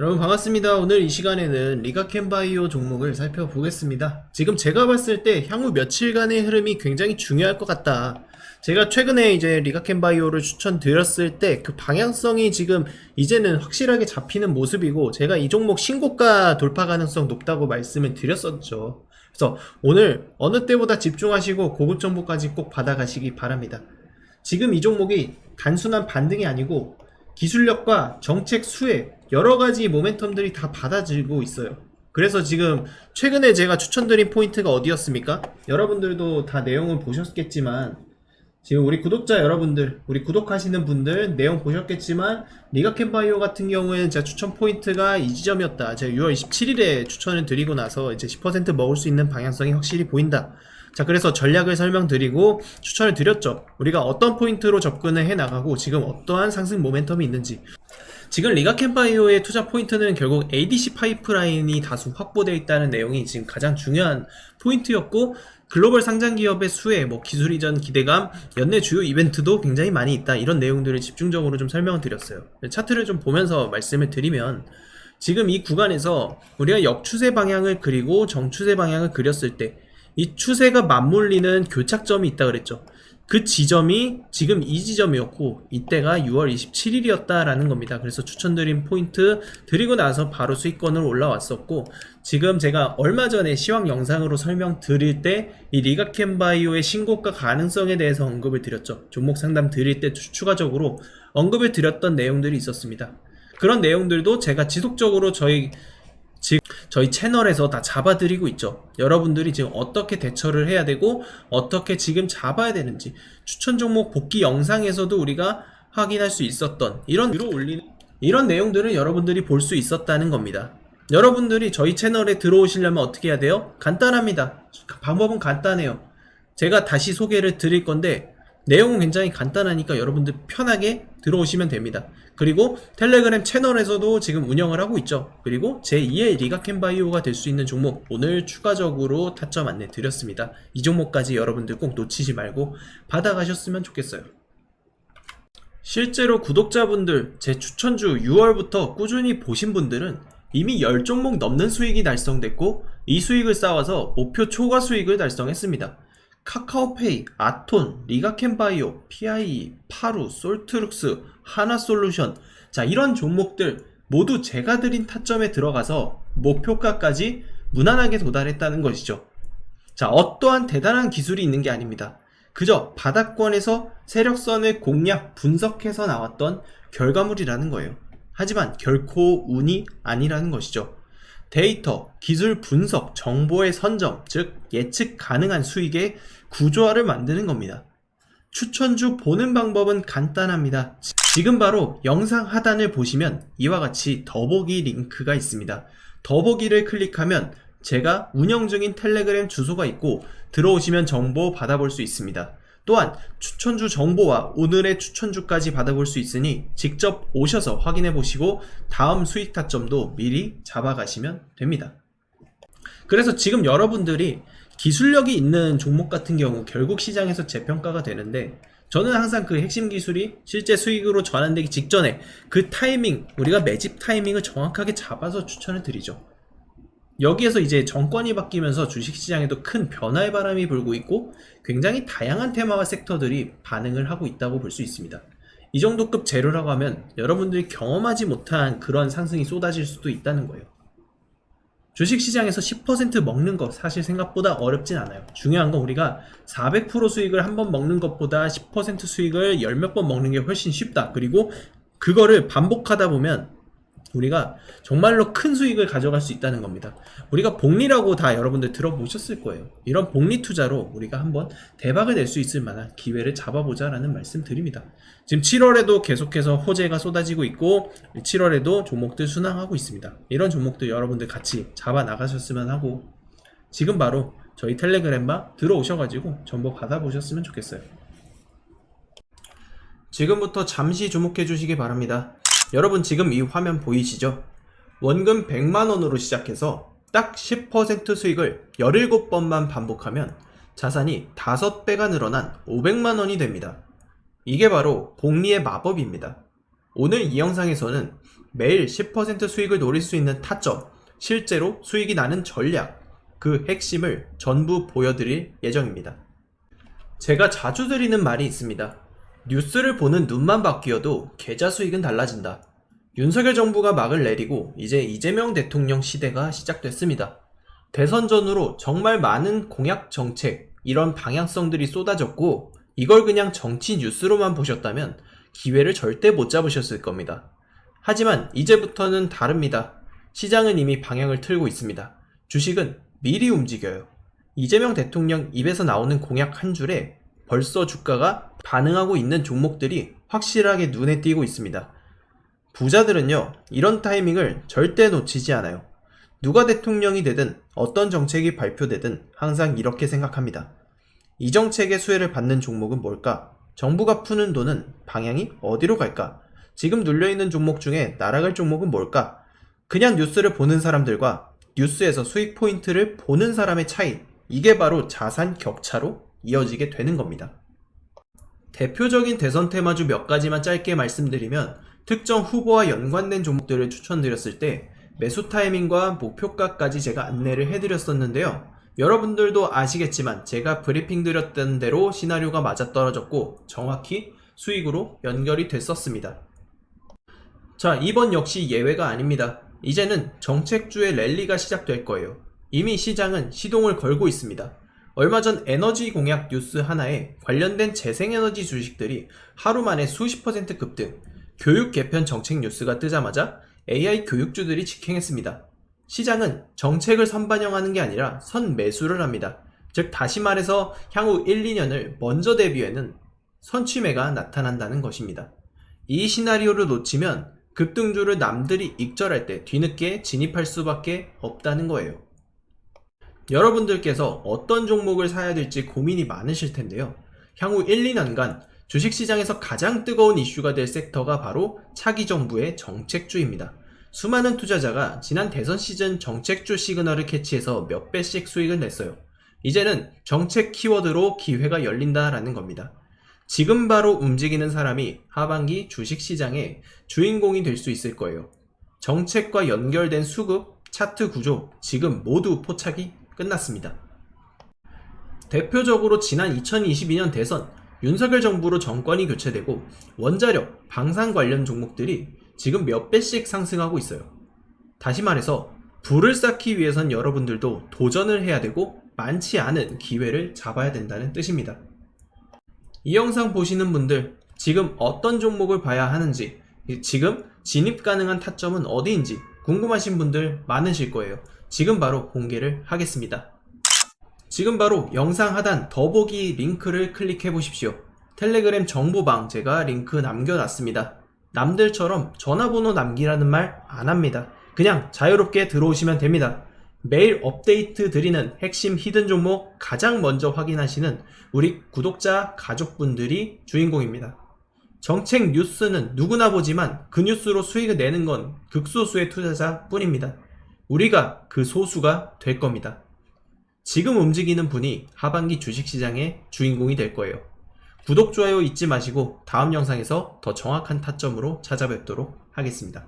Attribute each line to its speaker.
Speaker 1: 여러분 반갑습니다. 오늘 이 시간에는 리가캔바이오 종목을 살펴보겠습니다. 지금 제가 봤을 때 향후 며칠간의 흐름이 굉장히 중요할 것 같다. 제가 최근에 이제 리가캔바이오를 추천드렸을 때 그 방향성이 지금 이제는 확실하게 잡히는 모습이고 제가 이 종목 신고가 돌파 가능성 높다고 말씀을 드렸었죠. 그래서 오늘 어느 때보다 집중하시고 고급 정보까지 꼭 받아가시기 바랍니다. 지금 이 종목이 단순한 반등이 아니고 기술력과 정책 수혜 여러 가지 모멘텀들이 다 받아들고 있어요. 그래서 지금 최근에 제가 추천드린 포인트가 어디였습니까? 여러분들도 다 내용을 보셨겠지만 지금 우리 구독자 여러분들, 우리 구독하시는 분들 내용 보셨겠지만 리가캔바이오 같은 경우에는 제가 추천 포인트가 이 지점이었다. 제가 6월 27일에 추천을 드리고 나서 이제 10% 먹을 수 있는 방향성이 확실히 보인다. 자, 그래서 전략을 설명드리고 추천을 드렸죠. 우리가 어떤 포인트로 접근을 해 나가고 지금 어떠한 상승 모멘텀이 있는지. 지금 리가캔바이오의 투자 포인트는 결국 ADC 파이프라인이 다수 확보되어 있다는 내용이 지금 가장 중요한 포인트였고 글로벌 상장 기업의 수혜, 뭐 기술 이전 기대감, 연내 주요 이벤트도 굉장히 많이 있다. 이런 내용들을 집중적으로 좀 설명을 드렸어요. 차트를 좀 보면서 말씀을 드리면 지금 이 구간에서 우리가 역추세 방향을 그리고 정추세 방향을 그렸을 때 이 추세가 맞물리는 교착점이 있다 그랬죠. 그 지점이 지금 이 지점이었고 이때가 6월 27일이었다라는 겁니다. 그래서 추천드린 포인트 드리고 나서 바로 수익권으로 올라왔었고 지금 제가 얼마 전에 시황 영상으로 설명드릴 때 이 리가캔바이오의 신고가 가능성에 대해서 언급을 드렸죠. 종목 상담 드릴 때 추- 추가적으로 언급을 드렸던 내용들이 있었습니다. 그런 내용들도 제가 지속적으로 저희 즉 저희 채널에서 다 잡아드리고 있죠. 여러분들이 지금 어떻게 대처를 해야 되고 어떻게 지금 잡아야 되는지 추천 종목 복귀 영상에서도 우리가 확인할 수 있었던 이런 위로 올리는 이런 내용들을 여러분들이 볼 수 있었다는 겁니다. 여러분들이 저희 채널에 들어오시려면 어떻게 해야 돼요? 간단합니다. 방법은 간단해요. 제가 다시 소개를 드릴 건데 내용은 굉장히 간단하니까 여러분들 편하게 들어오시면 됩니다. 그리고 텔레그램 채널에서도 지금 운영을 하고 있죠. 그리고 제2의 리가캔바이오가 될 수 있는 종목 오늘 추가적으로 타점 안내 드렸습니다. 이 종목까지 여러분들 꼭 놓치지 말고 받아가셨으면 좋겠어요. 실제로 구독자분들 제 추천주 6월부터 꾸준히 보신 분들은 이미 10종목 넘는 수익이 달성됐고 이 수익을 쌓아서 목표 초과 수익을 달성했습니다. 카카오페이, 아톤, 리가캔바이오, PIE, 파루, 솔트룩스, 하나솔루션 자 이런 종목들 모두 제가 드린 타점에 들어가서 목표가까지 무난하게 도달했다는 것이죠. 자 어떠한 대단한 기술이 있는 게 아닙니다. 그저 바닥권에서 세력선을 공략 분석해서 나왔던 결과물이라는 거예요. 하지만 결코 운이 아니라는 것이죠. 데이터, 기술 분석, 정보의 선점, 즉 예측 가능한 수익의 구조화를 만드는 겁니다. 추천주 보는 방법은 간단합니다. 지금 바로 영상 하단을 보시면 이와 같이 더보기 링크가 있습니다. 더보기를 클릭하면 제가 운영 중인 텔레그램 주소가 있고 들어오시면 정보 받아볼 수 있습니다. 또한 추천주 정보와 오늘의 추천주까지 받아볼 수 있으니 직접 오셔서 확인해 보시고 다음 수익 타점도 미리 잡아가시면 됩니다. 그래서 지금 여러분들이 기술력이 있는 종목 같은 경우 결국 시장에서 재평가가 되는데 저는 항상 그 핵심 기술이 실제 수익으로 전환되기 직전에 그 타이밍, 우리가 매집 타이밍을 정확하게 잡아서 추천을 드리죠. 여기에서 이제 정권이 바뀌면서 주식시장에도 큰 변화의 바람이 불고 있고 굉장히 다양한 테마와 섹터들이 반응을 하고 있다고 볼 수 있습니다. 이 정도급 재료라고 하면 여러분들이 경험하지 못한 그런 상승이 쏟아질 수도 있다는 거예요. 주식시장에서 10% 먹는 거 사실 생각보다 어렵진 않아요. 중요한 건 우리가 400% 수익을 한 번 먹는 것보다 10% 수익을 열 몇 번 먹는 게 훨씬 쉽다. 그리고 그거를 반복하다 보면 우리가 정말로 큰 수익을 가져갈 수 있다는 겁니다. 우리가 복리라고 다 여러분들 들어보셨을 거예요. 이런 복리 투자로 우리가 한번 대박을 낼 수 있을 만한 기회를 잡아보자 라는 말씀 드립니다. 지금 7월에도 계속해서 호재가 쏟아지고 있고 7월에도 종목들 순항하고 있습니다. 이런 종목들 여러분들 같이 잡아 나가셨으면 하고 지금 바로 저희 텔레그램바 들어오셔가지고 정보 받아보셨으면 좋겠어요. 지금부터 잠시 주목해 주시기 바랍니다. 여러분 지금 이 화면 보이시죠? 원금 100만원으로 시작해서 딱 10% 수익을 17번만 반복하면 자산이 5배가 늘어난 500만원이 됩니다. 이게 바로 복리의 마법입니다. 오늘 이 영상에서는 매일 10% 수익을 노릴 수 있는 타점, 실제로 수익이 나는 전략, 그 핵심을 전부 보여드릴 예정입니다. 제가 자주 드리는 말이 있습니다. 뉴스를 보는 눈만 바뀌어도 계좌 수익은 달라진다. 윤석열 정부가 막을 내리고 이제 이재명 대통령 시대가 시작됐습니다. 대선 전후로 정말 많은 공약 정책, 이런 방향성들이 쏟아졌고 이걸 그냥 정치 뉴스로만 보셨다면 기회를 절대 못 잡으셨을 겁니다. 하지만 이제부터는 다릅니다. 시장은 이미 방향을 틀고 있습니다. 주식은 미리 움직여요. 이재명 대통령 입에서 나오는 공약 한 줄에 벌써 주가가 반응하고 있는 종목들이 확실하게 눈에 띄고 있습니다. 부자들은요, 이런 타이밍을 절대 놓치지 않아요. 누가 대통령이 되든 어떤 정책이 발표되든 항상 이렇게 생각합니다. 이 정책의 수혜를 받는 종목은 뭘까? 정부가 푸는 돈은 방향이 어디로 갈까? 지금 눌려있는 종목 중에 날아갈 종목은 뭘까? 그냥 뉴스를 보는 사람들과 뉴스에서 수익 포인트를 보는 사람의 차이, 이게 바로 자산 격차로 이어지게 되는 겁니다. 대표적인 대선 테마주 몇 가지만 짧게 말씀드리면 특정 후보와 연관된 종목들을 추천드렸을 때 매수 타이밍과 목표가까지 제가 안내를 해드렸었는데요. 여러분들도 아시겠지만 제가 브리핑 드렸던 대로 시나리오가 맞아떨어졌고 정확히 수익으로 연결이 됐었습니다. 자, 이번 역시 예외가 아닙니다. 이제는 정책주의 랠리가 시작될 거예요. 이미 시장은 시동을 걸고 있습니다. 얼마 전 에너지 공약 뉴스 하나에 관련된 재생에너지 주식들이 하루 만에 수십 퍼센트 급등, 교육 개편 정책 뉴스가 뜨자마자 AI 교육주들이 직행했습니다. 시장은 정책을 선반영하는 게 아니라 선매수를 합니다. 즉, 다시 말해서 향후 1, 2년을 먼저 대비하는 선취매가 나타난다는 것입니다. 이 시나리오를 놓치면 급등주를 남들이 익절할 때 뒤늦게 진입할 수밖에 없다는 거예요. 여러분들께서 어떤 종목을 사야 될지 고민이 많으실 텐데요. 향후 1, 2년간 주식시장에서 가장 뜨거운 이슈가 될 섹터가 바로 차기 정부의 정책주입니다. 수많은 투자자가 지난 대선 시즌 정책주 시그널을 캐치해서 몇 배씩 수익을 냈어요. 이제는 정책 키워드로 기회가 열린다라는 겁니다. 지금 바로 움직이는 사람이 하반기 주식시장의 주인공이 될 수 있을 거예요. 정책과 연결된 수급, 차트 구조, 지금 모두 포착이 끝났습니다. 대표적으로 지난 2022년 대선 윤석열 정부로 정권이 교체되고 원자력, 방산 관련 종목들이 지금 몇 배씩 상승하고 있어요. 다시 말해서 불을 쌓기 위해선 여러분들도 도전을 해야 되고 많지 않은 기회를 잡아야 된다는 뜻입니다. 이 영상 보시는 분들 지금 어떤 종목을 봐야 하는지 지금 진입 가능한 타점은 어디인지 궁금하신 분들 많으실 거예요. 지금 바로 공개를 하겠습니다. 지금 바로 영상 하단 더보기 링크를 클릭해 보십시오. 텔레그램 정보방 제가 링크 남겨놨습니다. 남들처럼 전화번호 남기라는 말 안 합니다. 그냥 자유롭게 들어오시면 됩니다. 매일 업데이트 드리는 핵심 히든 종목 가장 먼저 확인하시는 우리 구독자 가족분들이 주인공입니다. 정책 뉴스는 누구나 보지만 그 뉴스로 수익을 내는 건 극소수의 투자자 뿐입니다. 우리가 그 소수가 될 겁니다. 지금 움직이는 분이 하반기 주식시장의 주인공이 될 거예요. 구독, 좋아요 잊지 마시고 다음 영상에서 더 정확한 타점으로 찾아뵙도록 하겠습니다.